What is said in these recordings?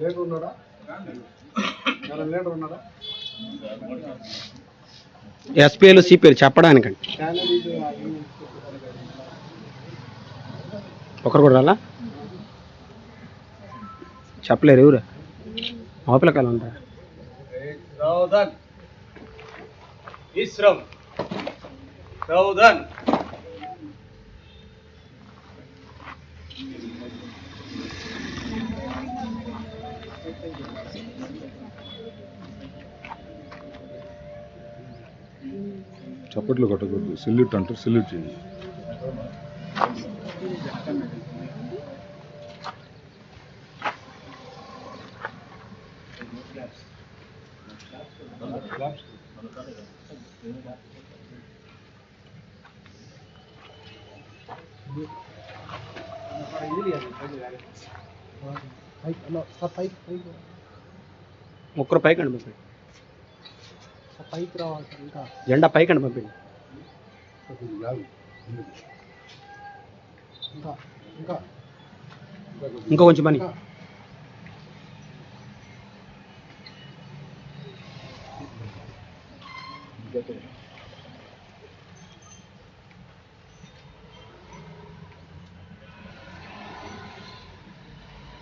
Leader ఉన్నాడా ఎవరైనా leader ఉన్నాడా ఎస్పీఎల్ సిపిఎల్ చెప్పడానికండి ఒకరు కూడా రాలా? చెప్పలేరు ఎవరు? విశ్రమ్ సౌదన్ చప్పట్లు కొట్టకూడదు. సెల్యూట్ అంటారు సెల్యూట్ చేయండి. ఒక్కరు పైకి అండి పంపండి పైకి రావాలి ఇంకా జెండా పైకి అండి పంపండి ఇంకా. ఇంకా కొంచెం పని.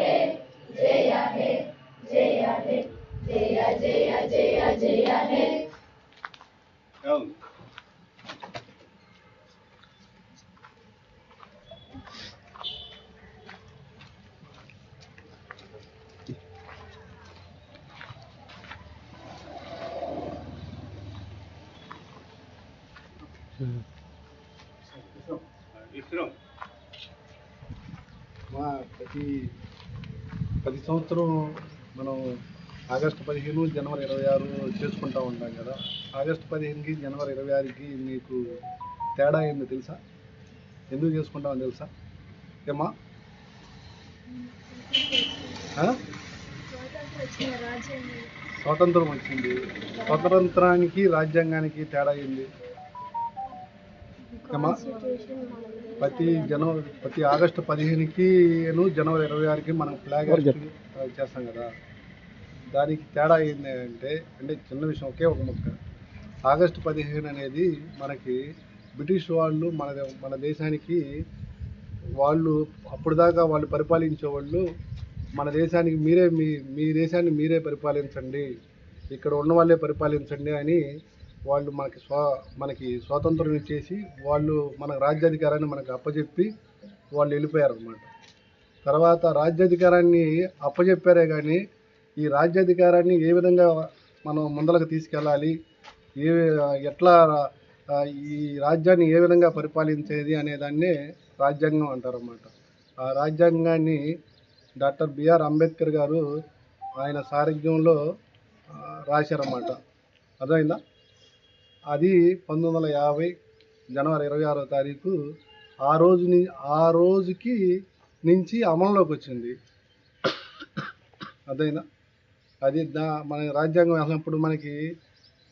ahead ప్రతి ప్రతి సంవత్సరం మనం ఆగస్టు పదిహేను జనవరి ఇరవై ఆరు చేసుకుంటా ఉంటాం కదా. ఆగస్టు పదిహేనుకి జనవరి ఇరవై ఆరుకి మీకు తేడా ఏందో తెలుసా? ఎందుకు చేసుకుంటామని తెలుసా? ఏమా ఆ? స్వాతంత్రం వచ్చింది. స్వతంత్రానికి రాజ్యాంగానికి తేడా ఏంది? ప్రతి జనవరి ప్రతి ఆగస్టు పదిహేనుకి జనవరి ఇరవై ఆరుకి మనం ఫ్లాగ్ చేస్తాం కదా. దానికి తేడా ఏంటి అంటే అంటే చిన్న విషయం ఒకే ఒక ముక్క. ఆగస్టు పదిహేను అనేది మనకి బ్రిటిష్ వాళ్ళు మన మన దేశానికి వాళ్ళు అప్పుడు దాకా వాళ్ళు పరిపాలించే వాళ్ళు మన దేశానికి మీరే మీ మీ దేశాన్ని మీరే పరిపాలించండి ఇక్కడ ఉన్న వాళ్ళే పరిపాలించండి అని వాళ్ళు మనకి స్వా మనకి స్వాతంత్రం ఇచ్చేసి వాళ్ళు మన రాజ్యాధికారాన్ని మనకు అప్పచెప్పి వాళ్ళు వెళ్ళిపోయారు అనమాట తర్వాత రాజ్యాధికారాన్ని అప్పచెప్పారే కానీ ఈ రాజ్యాధికారాన్ని ఏ విధంగా మనం ముందలకు తీసుకెళ్ళాలి ఏ ఎట్లా ఈ రాజ్యాన్ని ఏ విధంగా పరిపాలించేది అనే దాన్నే రాజ్యాంగం అంటారన్నమాట. ఆ రాజ్యాంగాన్ని డాక్టర్ బిఆర్ అంబేద్కర్ గారు ఆయన సారథ్యంలో రాశారన్నమాట. అర్థమైందా? అది పంతొమ్మిది వందల యాభై జనవరి ఇరవై ఆరో తారీఖు. ఆ రోజుని ఆ రోజుకి నుంచి అమల్లోకి వచ్చింది. అదైనా అది దా మన రాజ్యాంగం వెళ్ళినప్పుడు మనకి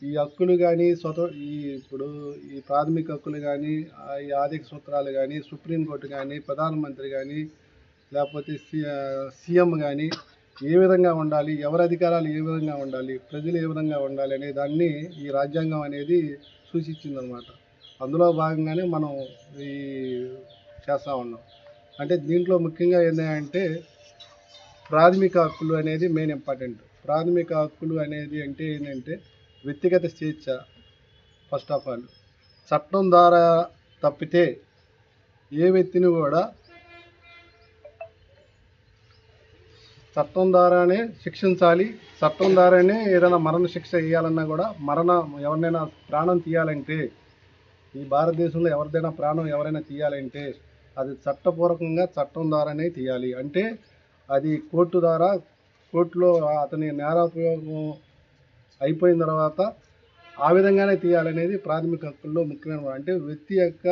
ఈ హక్కులు కానీ స్వత ఈ ఇప్పుడు ఈ ప్రాథమిక హక్కులు కానీ ఈ ఆర్థిక సూత్రాలు కానీ సుప్రీంకోర్టు కానీ ప్రధానమంత్రి కానీ లేకపోతే సీ సీఎం కానీ ఏ విధంగా ఉండాలి ఎవరి అధికారాలు ఏ విధంగా ఉండాలి ప్రజలు ఏ విధంగా ఉండాలి అనే దాన్ని ఈ రాజ్యాంగం అనేది సూచించింది అనమాట అందులో భాగంగానే మనం ఈ చేస్తూ ఉన్నాం. అంటే దీంట్లో ముఖ్యంగా ఏంటంటే ప్రాథమిక హక్కులు అనేది మెయిన్ ఇంపార్టెంట్. ప్రాథమిక హక్కులు అనేది అంటే ఏంటంటే వ్యక్తిగత స్వేచ్ఛ ఫస్ట్ ఆఫ్ ఆల్. చట్టం ద్వారా తప్పితే ఏ వ్యక్తిని కూడా చట్టం ద్వారానే శిక్షించాలి. చట్టం ద్వారానే ఏదైనా మరణ శిక్ష వేయాలన్నా కూడా మరణ ఎవరినైనా ప్రాణం తీయాలంటే ఈ భారతదేశంలో ఎవరిదైనా ప్రాణం ఎవరైనా తీయాలంటే అది చట్టపూర్వకంగా చట్టం ద్వారానే తీయాలి. అంటే అది కోర్టు ద్వారా కోర్టులో అతని నేరాపయోగం అయిపోయిన తర్వాత ఆ విధంగానే తీయాలనేది ప్రాథమిక హక్కుల్లో ముఖ్యమైన అంటే వ్యక్తి యొక్క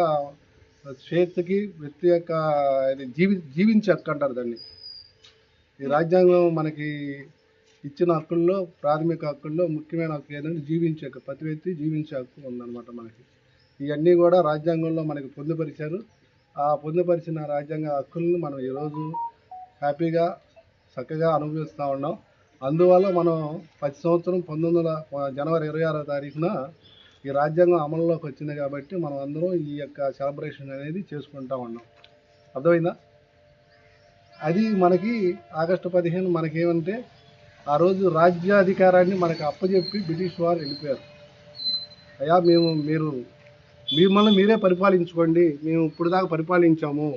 స్వేచ్ఛకి వ్యక్తి యొక్క ఇది జీవి జీవించే హక్కు అంటారు దాన్ని. ఈ రాజ్యాంగం మనకి ఇచ్చిన హక్కుల్లో ప్రాథమిక హక్కుల్లో ముఖ్యమైన హక్కు ఏదంటే జీవించే హక్కు. ప్రతి వ్యక్తి జీవించే హక్కు ఉందన్నమాట మనకి. ఇవన్నీ కూడా రాజ్యాంగంలో మనకి పొందుపరిచారు. ఆ పొందుపరిచిన రాజ్యాంగ హక్కులను మనం ఈరోజు హ్యాపీగా చక్కగా అనుభవిస్తూ ఉన్నాం. అందువల్ల మనం ప్రతి సంవత్సరం పంతొమ్మిది వందల జనవరి ఇరవై ఆరో తారీఖున ఈ రాజ్యాంగం అమల్లోకి వచ్చింది కాబట్టి మనం అందరం ఈ యొక్క సెలబ్రేషన్ అనేది చేసుకుంటా ఉన్నాం. అర్థమైందా? అది మనకి ఆగస్టు పదిహేను మనకేమంటే ఆ రోజు రాజ్యాధికారాన్ని మనకు అప్పచెప్పి బ్రిటిష్ వారు వెళ్ళిపోయారు. అయ్యా మేము మీరు మిమ్మల్ని మీరే పరిపాలించుకోండి మేము ఇప్పుడు దాకా పరిపాలించాము.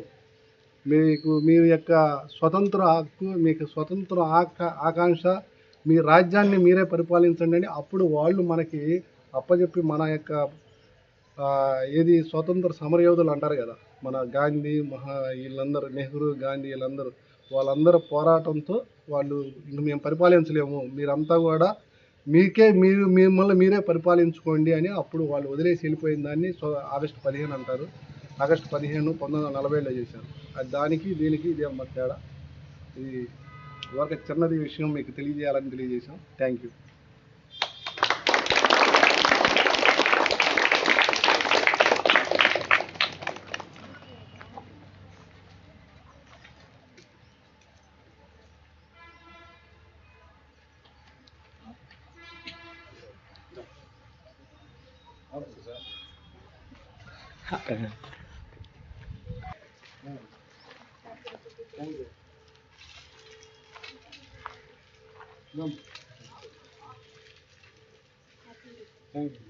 మీకు మీ యొక్క స్వతంత్ర హక్కు మీకు స్వతంత్ర ఆకా ఆకాంక్ష మీ రాజ్యాన్ని మీరే పరిపాలించండి అని అప్పుడు వాళ్ళు మనకి అప్పచెప్పి మన యొక్క ఏది స్వతంత్ర సమరయోధులు అంటారు కదా మన గాంధీ మహా వీళ్ళందరూ నెహ్రూ గాంధీ వీళ్ళందరూ వాళ్ళందరూ పోరాటంతో వాళ్ళు ఇంక మేము పరిపాలించలేము. మీరంతా కూడా మీకే మీరు మిమ్మల్ని మీరే పరిపాలించుకోండి అని అప్పుడు వాళ్ళు వదిలేసి వెళ్ళిపోయిన దాన్ని సో ఆగస్టు పదిహేను అంటారు. ఆగస్టు పదిహేను పంతొమ్మిది వందల నలభైలో చేశారు. అది దానికి దీనికి ఇదే అమ్మ తేడా. ఇది ఒక చిన్నది విషయం మీకు తెలియజేయాలని తెలియజేశాం. Thank you thank you